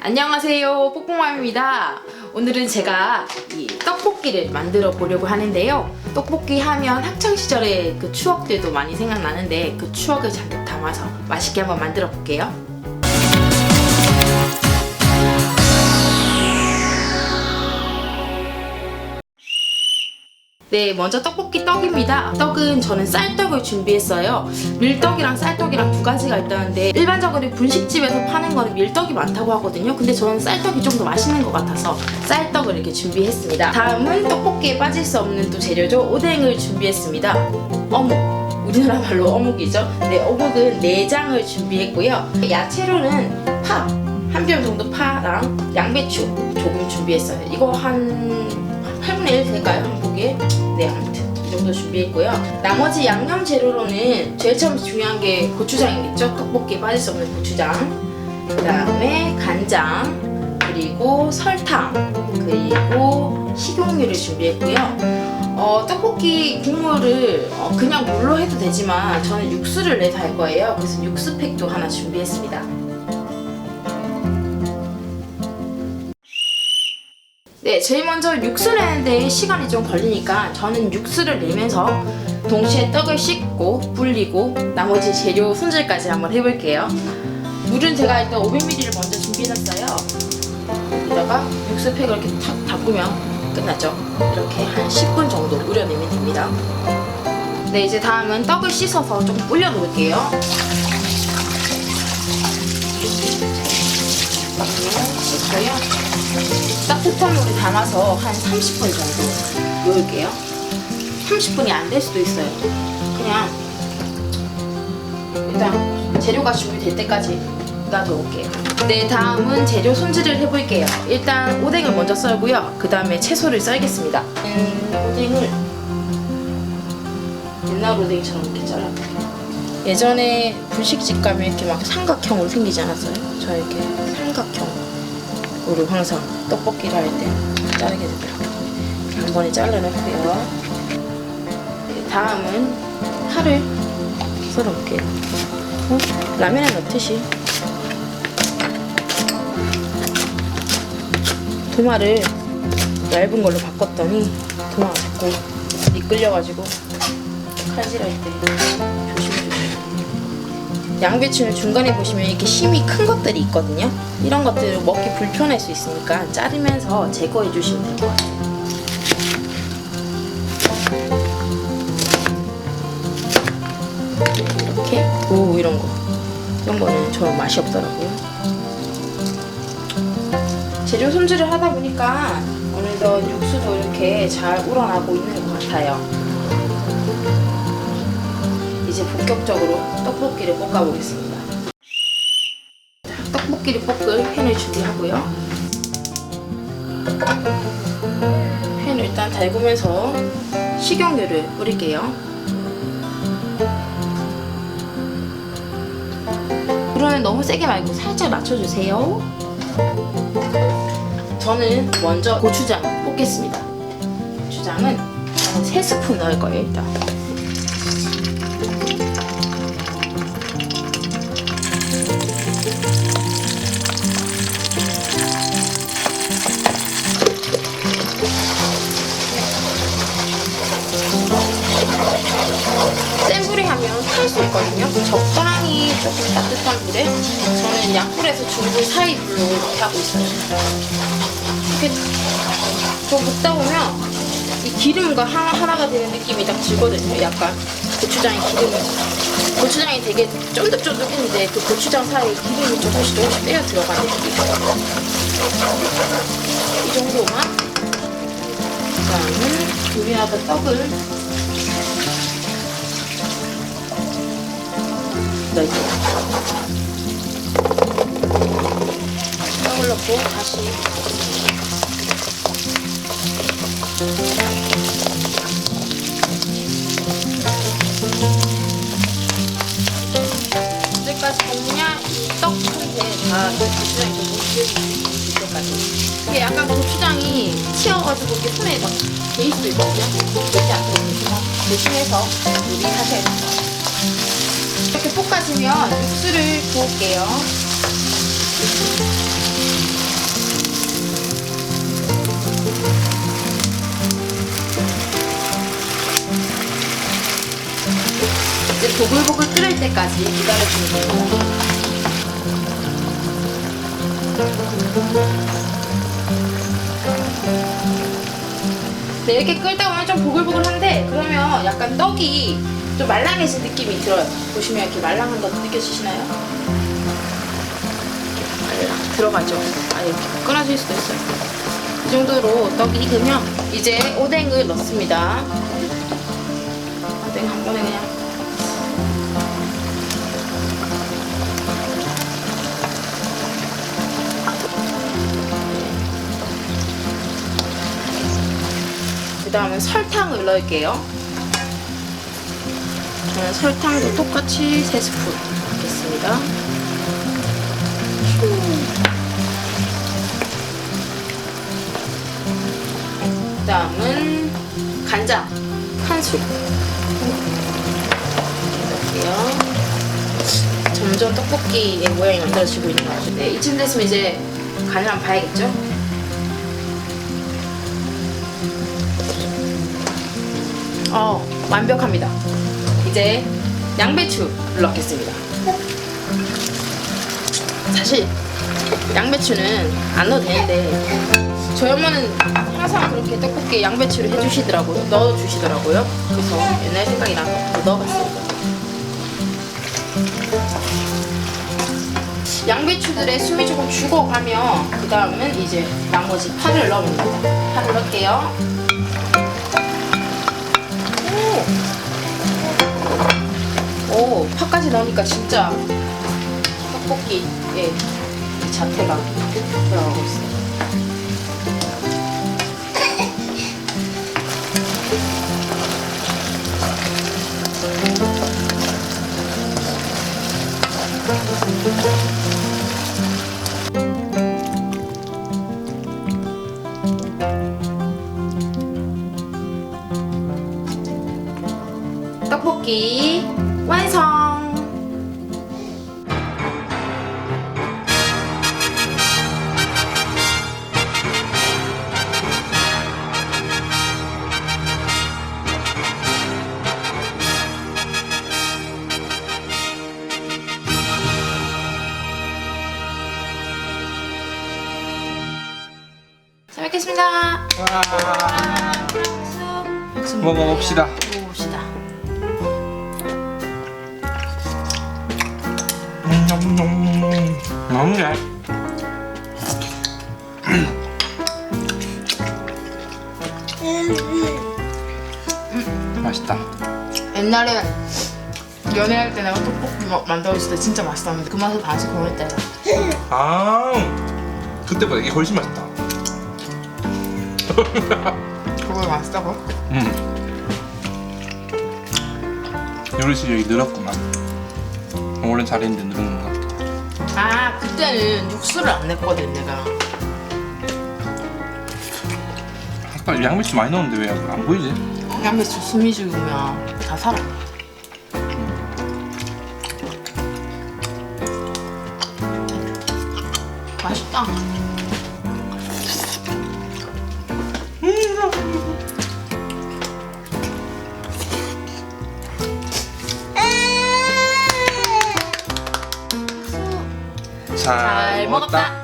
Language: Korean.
안녕하세요. 뽀뽀맘입니다. 오늘은 제가 이 떡볶이를 만들어 보려고 하는데요. 떡볶이 하면 학창시절의 그 추억들도 많이 생각나는데 그 추억을 잔뜩 담아서 맛있게 한번 만들어 볼게요 네, 먼저 떡볶이 떡입니다. 떡은 저는 쌀떡을 준비했어요. 밀떡이랑 쌀떡이랑 두 가지가 있다는데 일반적으로 분식집에서 파는 거는 밀떡이 많다고 하거든요. 근데 저는 쌀떡이 좀 더 맛있는 것 같아서 쌀떡을 이렇게 준비했습니다. 다음은 떡볶이에 빠질 수 없는 또 재료죠. 오뎅을 준비했습니다. 어묵. 우리나라 말로 어묵이죠. 네, 어묵은 내장을 준비했고요. 야채로는 파, 한 병 정도 파랑 양배추 조금 준비했어요. 이거 한 8분의 1 될까요? 한 포기에? 네, 아무튼 이 정도 준비했고요. 나머지 양념 재료로는 제일 처음 중요한 게 고추장이겠죠? 떡볶이에 빠질 수 없는 고추장. 그 다음에 간장, 그리고 설탕, 그리고 식용유를 준비했고요. 어, 떡볶이 국물을 어, 그냥 물로 해도 되지만 저는 육수를 내서 할 거예요. 그래서 육수팩도 하나 준비했습니다. 제일 먼저 육수 내는데 시간이 좀 걸리니까 저는 육수를 내면서 동시에 떡을 씻고 불리고 나머지 재료 손질까지 한번 해볼게요. 물은 제가 일단 500ml를 먼저 준비해놨어요. 여기다가 육수팩을 이렇게 탁 담그면 끝났죠. 이렇게 한 10분 정도 우려내면 됩니다. 네, 이제 다음은 떡을 씻어서 좀 불려 놓을게요. 떡을 씻고요. 따뜻한 물에 담아서 한 30분 정도 놓을게요. 30분이 안 될 수도 있어요. 그냥 일단 재료가 준비될 때까지 놔둬볼게요. 네, 다음은 재료 손질을 해볼게요. 일단 오뎅을 먼저 썰고요. 그 다음에 채소를 썰겠습니다. 음, 오뎅을 옛날 오뎅이처럼 이렇게 잘라볼게요. 예전에 분식집 가면 이렇게 막 삼각형으로 생기지 않았어요? 저 이렇게 삼각형 으로 항상 떡볶이를 할 때 자르게 되더라고요. 한 번에 잘라놓고요. 네, 다음은 파를 썰어볼게요. 어? 라면에 넣듯이 도마를 얇은 걸로 바꿨더니 도마가 자꾸 미끌려가지고 칼질할 때. 양배추는 중간에 보시면 이렇게 심이 큰 것들이 있거든요. 이런 것들을 먹기 불편할 수 있으니까 자르면서 제거해 주시면 될 것 같아요. 이렇게 오 이런 거 이런 거는 저 맛이 없더라고요. 재료 손질을 하다 보니까 어느덧 육수도 이렇게 잘 우러나고 있는 것 같아요. 이제 본격적으로 떡볶이를 볶아보겠습니다. 자, 떡볶이를 볶을 팬을 준비하고요. 팬을 일단 달구면서 식용유를 뿌릴게요. 불은 너무 세게 말고 살짝 낮춰주세요. 저는 먼저 고추장 볶겠습니다. 고추장은 한 3스푼 넣을 거예요, 일단. 저는 약불에서 중불 사이 불로 이렇게 하고 있어요. 이렇게 좀 볶다 보면 이 기름과 하나, 하나 가 되는 느낌이 딱 들거든요. 약간 고추장의 기름이. 고추장이 되게 쫀득쫀득했는데 그 고추장 사이에 기름이 조금씩 조금씩 빼어 들어가는 느낌. 이 정도만. 그 다음은 요리하던 떡을 넣을게요. 넣고 다시 언제까지 볶냐? 이떡 한테 다 고추장이 좀 묻힐 때까지. 이게 약간 고추장이 튀어가지고 이렇게 손에 막돼 있을 수 있거든요. 안 되니까 조심해서 요리하셔야 돼요. 이렇게 볶아지면 육수를 부을게요. 이제 보글보글 끓을 때까지 기다려주는 거예요. 네, 이렇게 끓다 보면 좀 보글보글한데 그러면 약간 떡이 좀 말랑해진 느낌이 들어요. 보시면 이렇게 말랑한 거 느껴지시나요? 말랑 들어가죠. 아 이렇게 끊어질 수도 있어요. 이 정도로 떡이 익으면 이제 오뎅을 넣습니다. 오뎅 한 번에 그냥 다음에 설탕을 넣을게요. 저는 설탕도 똑같이 3스푼 넣겠습니다. 그 다음은 간장 한 술. 넣을게요. 점점 떡볶이의 모양이 만들어지고 있는 것. 네, 이쯤 됐으면 이제 간을 한번 봐야겠죠? 어, 완벽합니다. 이제 양배추를 넣겠습니다. 사실 양배추는 안 넣어도 되는데 저희 엄마는 항상 그렇게 떡볶이에 양배추를 해주시더라고요. 넣어주시더라고요. 그래서 옛날 생각이 나서 넣어봤습니다. 양배추들의 숨이 조금 죽어가면 그 다음은 이제 나머지 파를 넣으면 됩니다. 파를 넣을게요. 파까지 넣으니까 진짜 떡볶이의 이 자태가 들어가고 있어요. 잘 먹겠습니다. 와, 박수. 먹어봅시다. 먹어봅시다. 음, 맛있네. 맛있다. 옛날에 연애할 때 내가 떡볶이 막 만들었을 때 진짜 맛있었는데 그 맛을 다시 보낼 때가 아, 그때보다 이게 훨씬 맛있다. 그걸 맛있다고? 음. 요리 실력이 늘었구만. 원래 잘했는데 늘은 건가? 아 그때는 육수를 안 냈거든 내가 아까 양배추 많이 넣었는데 왜 안 보이지? 양배추 숨이 죽으면 다 살아 맛있다 잘, 잘 먹었다